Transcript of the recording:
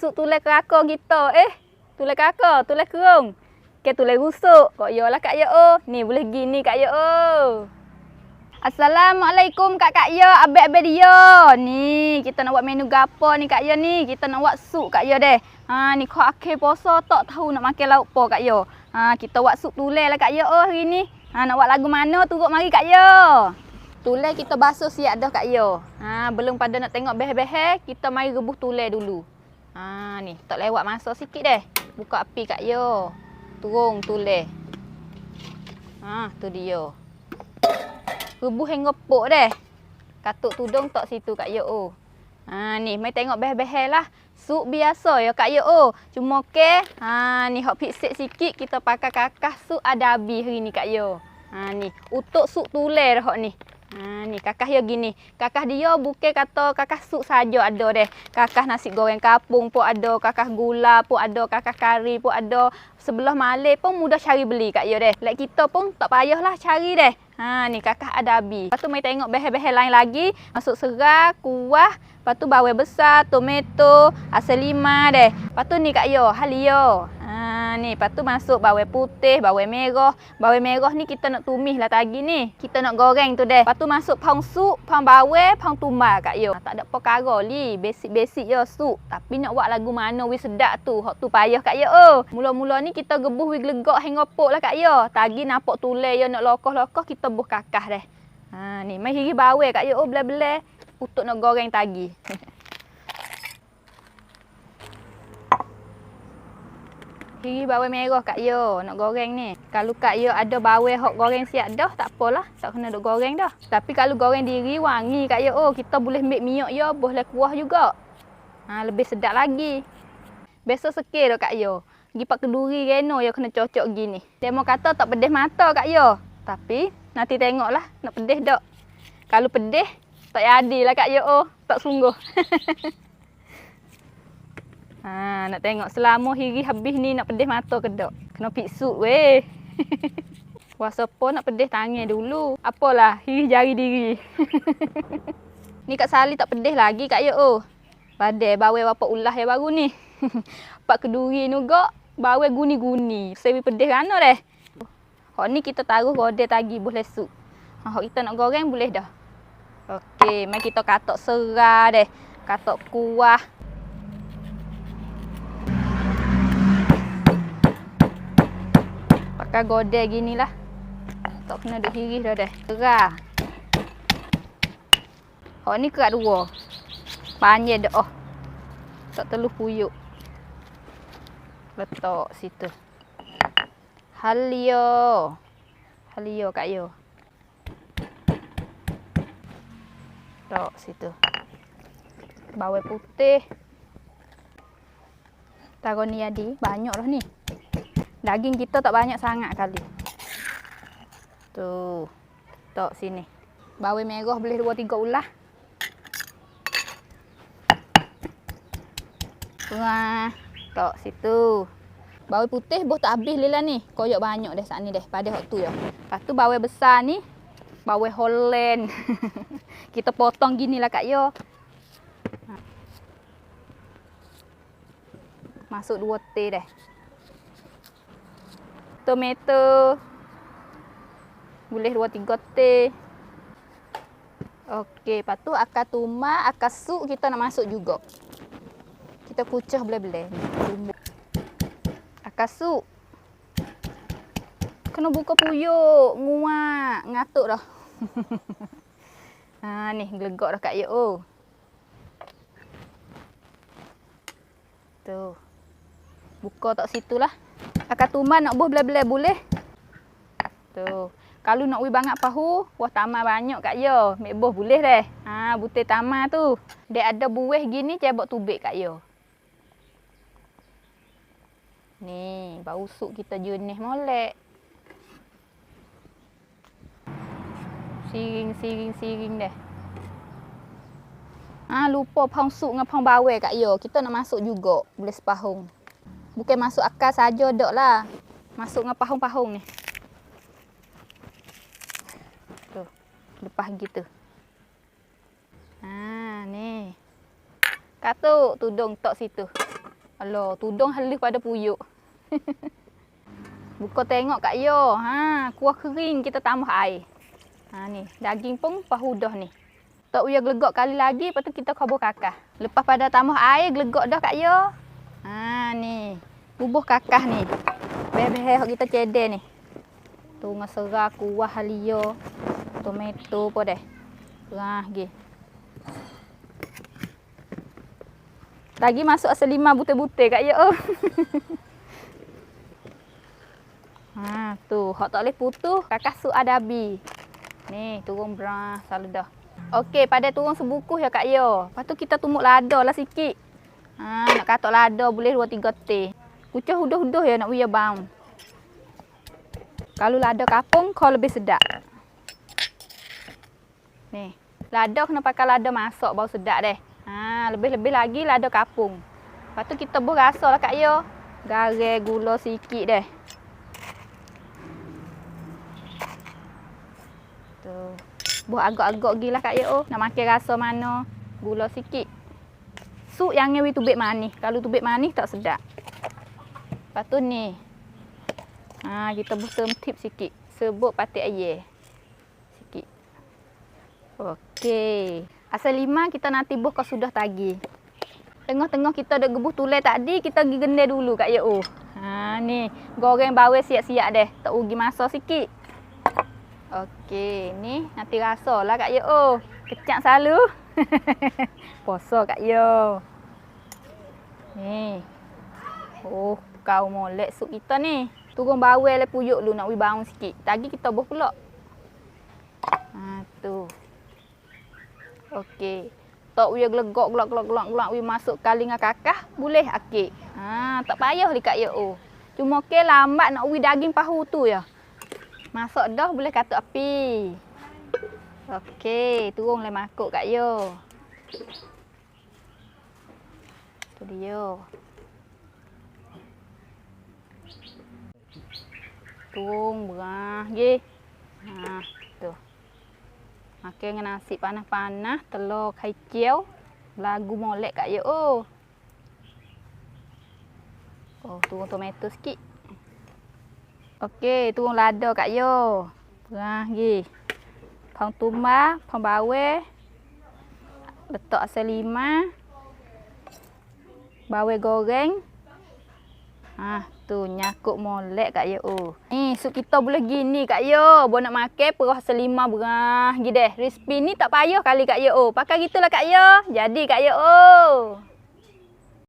suk tulai keraka kita. Eh, tulai keraka, tulai kerung. Ke tulai rusuk. Kok yolah Kak Yo. Oh. Ni boleh gini Kak Yo. Oh. Assalamualaikum Kak Kak Yo, abek-abek dia. Ni, kita nak buat menu gapo ni Kak Yo ni? Kita nak buat sup Kak Yo deh. Ha, ni kau akhir puasa tak tahu nak makan lauk apa Kak Yo. Ha, kita buat sup tulai lah Kak Yo oh, hari ni. Ha, nak buat lagu mana turut mari Kak Yo. Tulai kita basuh siap dah Kak Yo. Ha, belum pada nak tengok beh-beh, kita mari rebus tulai dulu. Ha, ni, tak lewat masa sikit deh. Buka api Kak Yo. Turun tulai. Ha, tu dia. Rebus hingga pok deh. Katuk tudung tak situ Kak Yo. Oh. Ha, ni, mai tengok beh-beh lah. Sup biasa ya Kak Yo. Oh. Cuma ke, ha, ni hok piksik sikit kita pakai kakak sup ada habis hari ni Kak Yo. Ha, ni, untuk sup tulai dah hok ni. Ha, ni kakak ya gini. Kakak dia bukan kata kakak sup saja ada deh. Kakak nasi goreng kapung pun ada, kakak gula pun ada, kakak kari pun ada. Sebelah Malay pun mudah cari beli kat dia deh. Lek kita pun tak payahlah cari deh. Ha ni kakak ada habis. Lepas tu mai tengok bahan-bahan lain lagi. Masuk serah, kuah, lepas tu bawang besar, tomato, asal lima deh. Lepas tu ni kak yo, halio. Ni, lepas tu masuk bawang putih, bawang merah. Bawang merah ni kita nak tumis lah tadi ni. Kita nak goreng tu deh. Lepas tu masuk pang sup, pang bawang, pang tumbal kat yo. Tak ada perkara li, basic-basic yo sup. Tapi nak buat lagu mana wi sedap tu, hok tu payah kat yo. Oh. Mula-mula ni kita gebuh wi gelegak hingga pok lah kat yo. Tadi nampak tulai yo nak lokoh-lokoh kita buh kakah deh. Ha ni, mai hiri bawang kat yo oh belah-belah untuk nak goreng tadi. Hiri bawang merah Kak Yo nak goreng ni. Kalau Kak Yo ada bawang hok goreng siap dah, tak apalah. Tak kena duk goreng dah. Tapi kalau goreng diri wangi Kak Yo, oh kita boleh make minyak yo, boleh kuah juga. Ha, lebih sedap lagi. Biasa sekir dah Kak Yo. Gi pak keduri reno yo kena cocok gini. Demo kata tak pedih mata Kak Yo. Tapi nanti tengoklah nak pedih tak. Kalau pedih tak lah Kak Yo. Oh, tak sungguh. Ha, nak tengok selama hiri habis ni nak pedih mata ke tak? Kena piksut weh. Puasa pun nak pedih tangan dulu. Apalah, hiri jari diri. ni Kak Sali tak pedih lagi Kak Yo. Oh. Badai bawai bapa ulah yang baru ni. Pak keduri ni gak bawai guni-guni. Sebi pedih rana deh. Hok ni kita taruh godeh tadi boleh sup. Ha, hok kita nak goreng boleh dah. Okey, mai kita katok serah deh. Katok kuah. Pakai godel gini lah. Tak kena duk hiris dah dah. Kerah. Oh ni kerat dua. Panjang dah. Oh. Tak terlalu puyuk. Letak situ. Halio. Halio Kak Yo. Letak situ. Bawang putih. Taruh ni adi. Banyak lah ni. Daging kita tak banyak sangat kali. Tu. Tok sini. Bawang merah boleh dua tiga ulah. Wah, tok situ. Bawang putih boh tak habis lila ni. Koyak banyak deh saat ni deh pada waktu ya. Lepas tu bawang besar ni bawang Holland. kita potong gini lah Kak Yo. Masuk dua teh deh tomato boleh 2 3 teh. Okey lepas tu akar tumat akar sup kita nak masuk juga. Kita kucah boleh-boleh. Akar sup. Kena buka puyuk nguak ngatuk dah. Ha ni gelegak dah kat ye oh tu buka tak situlah Akar tuman nak buh belah-belah boleh. Tu. Kalau nak ui banyak pahu, wah tamar banyak kat yo. Mek buh boleh deh. Ha, butir tamar tu. Dia ada buih gini cebok tubik kat yo. Ni, bau sup kita jenis molek. Siring, siring, siring deh. Ha, lupa pang sup dengan pang bawel kat yo. Kita nak masuk juga. Boleh sepahung. Bukan masuk akal saja dok lah. Masuk dengan pahung-pahung ni. Tu. Lepas gitu. Ha ni. Katuk tudung tok situ. Alah, tudung halus pada puyuk. Buka tengok Kak Yo. Ha, kuah kering kita tambah air. Ha ni, daging pun pahudah ni. Tak uyah gelegok kali lagi, lepas tu kita kabur kakah. Lepas pada tambah air, gelegok dah Kak Yo. Ha ni, bubuh kakah ni. Beh-beh kita cedek ni. Tu ngesera kuah halio. Tomato pun deh. Rah gi. Lagi masuk asal lima butir-butir Kak Yo. ha, tu. Hak tak boleh putus. Kakak su adabi. Ni, turun berah. Selalu dah. Okey, pada turun sebukuh ya Kak Yo. Lepas tu kita tumbuk lada lah sikit. Ha, nak katok lada boleh dua tiga teh. Kucah huduh-huduh ya nak uya bang. Kalau lada kapung, kau lebih sedap. Ni, lada kena pakai lada masak bau sedap deh. Ha, lebih-lebih lagi lada kapung. Lepas tu kita buh rasa lah Kak Yo. Garam, gula sikit deh. Tu. Buh agak-agak gila Kak Yo. Nak makan rasa mana. Gula sikit. Sup yang ngewi tubik manis. Kalau tubik manis tak sedap. Lepas tu ni. Ha, kita buh tip sikit. Sebut patik air. Sikit. Okey. Asal lima kita nanti buh kau sudah tagi. Tengah-tengah kita dah gebuh tulai tadi, kita pergi gendai dulu kat Yo. Ha ni, goreng bawang siap-siap deh. Tak rugi masa sikit. Okey, ni nanti rasalah kat Yo. Kecak selalu. Poso kat Yo. Ni. Oh, kau molek sup kita ni. Turun bawang le puyuk lu nak wi baung sikit. Tadi kita buh pula. Ha tu. Okey. Tok uya gelegok gelak gelak gelak gelak uya masuk kali dengan kakah boleh akik. Ha, tak payah dekat ya oh. Cuma ke lambat nak uwi daging pahu tu ya. Masuk dah boleh katuk api. Okey, turun le makuk kat yo. Tu dia. Turun berah, ge. Ha, tu. Makan dengan nasi panas-panas, telur kacau, lagu molek kat ye oh. Oh, turun tomato sikit. Okey, turun lada kat yo. Perah gi. Pang tumba, pang bawe. Letak asal lima. Bawe goreng. Ah, tu nyakuk molek kat yo. Ni sup kita boleh gini kat yo. Bo nak makan perah selima berah gi deh. Resipi ni tak payah kali kat yo. Pakai gitulah kat yo. Jadi kat yo.